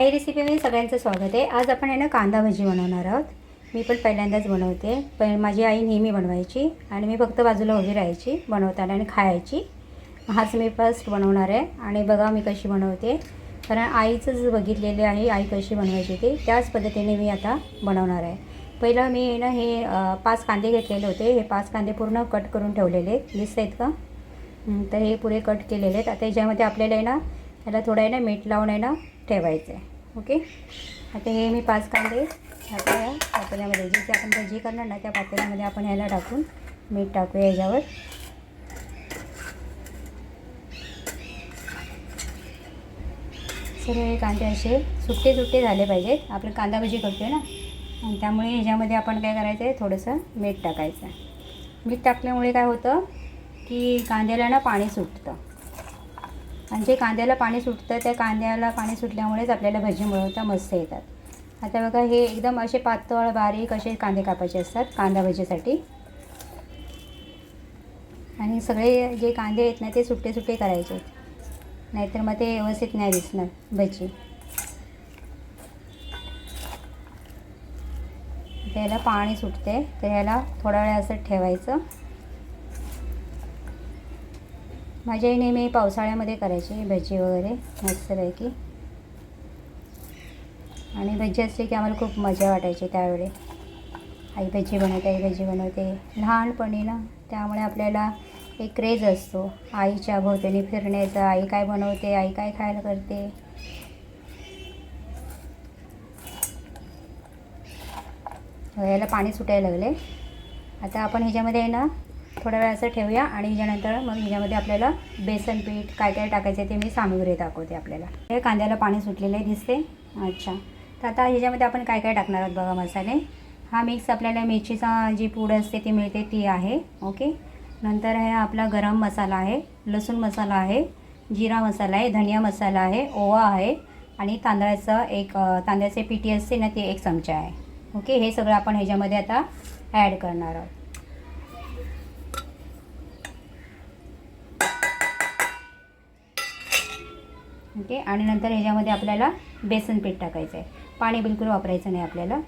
काही रेसिपीमध्ये सगळ्यांचं स्वागत आहे. आज आपण आहे ना कांदा भजी बनवणार आहोत. मी पण पहिल्यांदाच बनवते. पण माझी आई नेहमी बनवायची आणि मी फक्त बाजूला उभी राहायची बनवताना आणि खायची. हाच मी फर्स्ट बनवणार आहे आणि बघा मी कशी बनवते. कारण आईचंच बघितलेले आहे आई कशी बनवायची ती त्याच पद्धतीने मी आता बनवणार आहे. पहिलं मी ना हे पाच कांदे घेतलेले होते. हे पाच कांदे पूर्ण कट करून ठेवलेले. दिसत आहेत का? तर हे पुरे कट केलेले आहेत. आता याच्यामध्ये आपल्याला आहे ना त्याला थोडं आहे ना मीठ लावून आहे ना ठेवायचं आहे ओके? आता हे मी पाच कांदे आता या पातेल्यामध्ये जिथे आपण भजी करणार ना त्या पातेल्यामध्ये आपण ह्याला टाकून मीठ टाकूया याच्यावर. सर्व हे कांदे असे सुट्टे सुट्टे झाले पाहिजेत. आपण कांदा भजी करतो आहे ना? आणि त्यामुळे ह्याच्यामध्ये आपण काय करायचं आहे थोडंसं मीठ टाकायचं मीठ टाकल्यामुळे काय होतं की कांद्याला ना पाणी सुटतं. आणि जे कांद्याला पाणी सुटतं त्या कांद्याला पाणी सुटल्यामुळेच आपल्याला भजी मिळवता मस्त येतात. आता बघा हे एकदम असे पातळ बारीक असे कांदे कापायचे असतात कांदा भजीसाठी. आणि सगळे जे कांदे आहेत ना ते सुट्टे सुट्टे करायचे नाहीतर मग ते व्यवस्थित नाही दिसणार भजी. त्याला पाणी सुटते तर ह्याला थोडा वेळ असं ठेवायचं. माझी आई नेहमी पावसाळ्यामध्ये करायची भजी वगैरे मस्तपैकी आणि भजी असली की आम्हाला खूप मजा वाटायची त्यावेळी. आई भजी बनवते आई भजी बनवते. लहानपणी ना त्यामुळे आपल्याला एक क्रेज असतो. आईच्या भोवतीने फिरण्याचा आई काय बनवते आई काय खायला करते. याला पाणी सुटायला लागले. आता आपण ह्याच्यामध्ये आहे ना थोड्या वेळ असं ठेवूया आणि ह्याच्यानंतर मग ह्याच्यामध्ये आपल्याला बेसन पीठ काय काय टाकायचं ते मी सामग्री दाखवते आपल्याला. हे कांद्याला पाणी सुटलेलं आहे दिसते. अच्छा. तर आता ह्याच्यामध्ये आपण काय काय टाकणार आहोत बघा मसाले. हा मिक्स आपल्याला मिरचीचा जी पूड असते ती मिळते ती आहे. ओके? नंतर हे आपला गरम मसाला आहे लसूण मसाला आहे जिरा मसाला आहे धनिया मसाला आहे ओवा आहे आणि तांदळाचं एक अ, तांदळाचे पिठी असते ना ते एक चमचा आहे. ओके? हे सगळं आपण ह्याच्यामध्ये आता ॲड करणार आहोत. ओके? आणि नंतर ह्याच्यामध्ये आपल्याला बेसन पीठ टाकायचं आहे. पाणी बिलकुल वापरायचं नाही आपल्याला.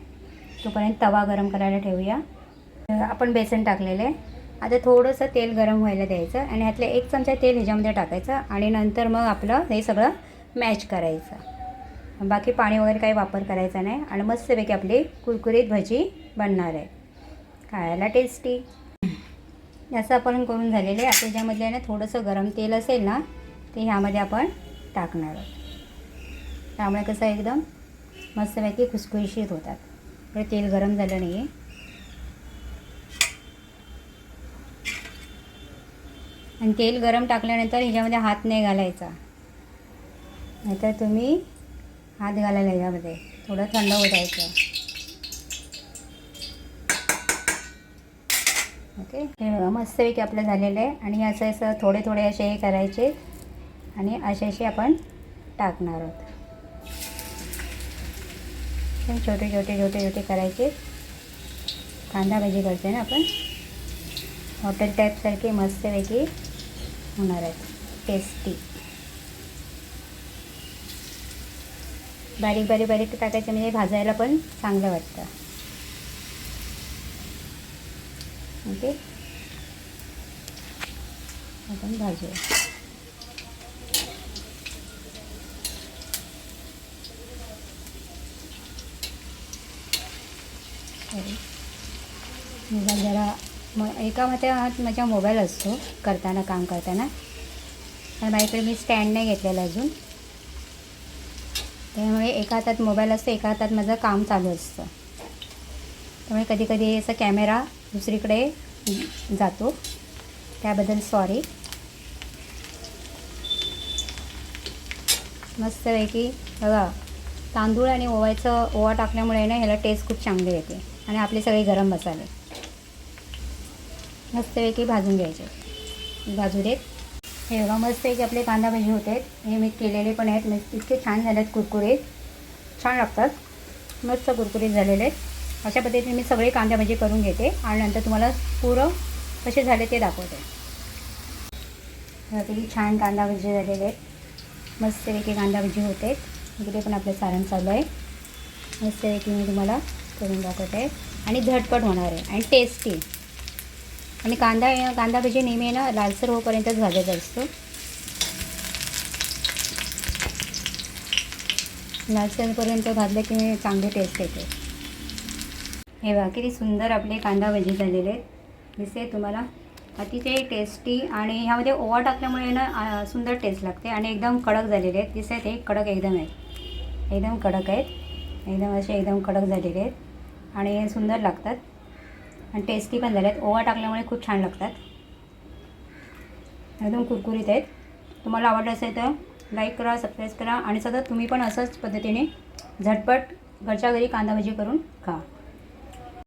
तोपर्यंत तवा गरम करायला ठेवूया. आपण बेसन टाकलेलं आहे. आता थोडंसं तेल गरम व्हायला द्यायचं आणि ह्यातलं एक चमचा तेल ह्याच्यामध्ये टाकायचं आणि नंतर मग आपलं हे सगळं मॅच करायचं. बाकी पाणी वगैरे काही वापर करायचा नाही आणि मस्तपैकी आपली कुरकुरीत भजी बनणार आहे. खायला टेस्टी असं आपण करून झालेलं आहे. आता ह्याच्यामधले ना थोडंसं गरम तेल असेल ना ते ह्यामध्ये आपण टाकणार आहोत त्यामुळे कसं एकदम मस्तपैकी खुसखुशीत होतात. तर तेल गरम झालं नाही आहे आणि तेल गरम टाकल्यानंतर ह्याच्यामध्ये हात नाही घालायचा. नाहीतर तुम्ही हात घालायला ह्याच्यामध्ये थोडं थंड होत ओके? मस्तपैकी आपलं झालेलं आहे. आणि असं असं थोडे थोडे असे हे करायचे. आणि अशाशी आपण टाकणार आहोत. छोटे छोटे छोटे छोटे करायचे. कांदा भाजी करते ना आपण. हॉटेल टाईपसारखे मस्तपैकी होणार आहेत टेस्टी बारीक बारीक बारीक टाकायचं म्हणजे भाजायला पण चांगलं वाटतं. ओके आपण भाजूया. मोबाईल जरा मग एका माझ्या हात माझ्या मोबाईल असतो करताना काम करताना. आणि माझ्याकडे मी स्टँड नाही घेतलेला अजून. त्यामुळे एका हातात मोबाईल असतो एका हातात माझं काम चालू असतं. त्यामुळे कधी कधी असा कॅमेरा दुसरीकडे जातो. त्याबद्दल सॉरी मस्तपैकी बघा तांदूळ आणि ओवायचं ओवा टाकल्यामुळे ना ह्याला टेस्ट खूप चांगली येते. आणि आपले सगळे गरम मसाले. मस्तपैकी भाजून घ्यायचे. भाजू देत. हे बघा मस्तपैकी आपले कांदा भजी होत. आहेत हे मी केलेले पण आहेत. मस्त इतके छान झाले आहेत कुरकुरीत छान लागतात. मस्त कुरकुरीत झालेले. आहेत अशा पद्धतीने मी सगळे कांदा भजी करून घेते. आणि नंतर तुम्हाला पुरं कसे झाले ते दाखवते. किती छान कांदा भजी झालेले आहेत. मस्तपैकी कांदा भजी होते. इकडे पण आपलं सारण चालू आहे. मस्तपैकी मी तुम्हाला करून दाखवते. आणि झटपट होणार आहे. आणि टेस्टी आणि कांदा कांदा भजी नेहमी आहे ना लालसर होईपर्यंतच भाजायचा असतो. लालसरपर्यंत भाजलं की चांगली टेस्ट येते. हे बघा किती सुंदर आपले कांदा भजी झालेले आहेत. दिसते तुम्हाला? अतिशय टेस्टी आणि ह्यामध्ये ओवा टाकल्यामुळे ना सुंदर टेस्ट लागते. आणि एकदम कडक झालेले आहेत. दिसत हे कडक एकदम आहेत. एकदम कडक आहेत. एकदम असे एकदम कडक झालेले आहेत. आणि सुंदर लागतात. आणि टेस्टी पण झाले आहेत ओवा टाकल्यामुळे खूप छान लागतात. एकदम कुरकुरीत आहेत. तुम्हाला आवडलं असेल तर लाईक करा सबस्क्राईब करा आणि सतत तुम्ही पण असंच पद्धतीने झटपट घरच्या घरी कांदा भजी करून खा.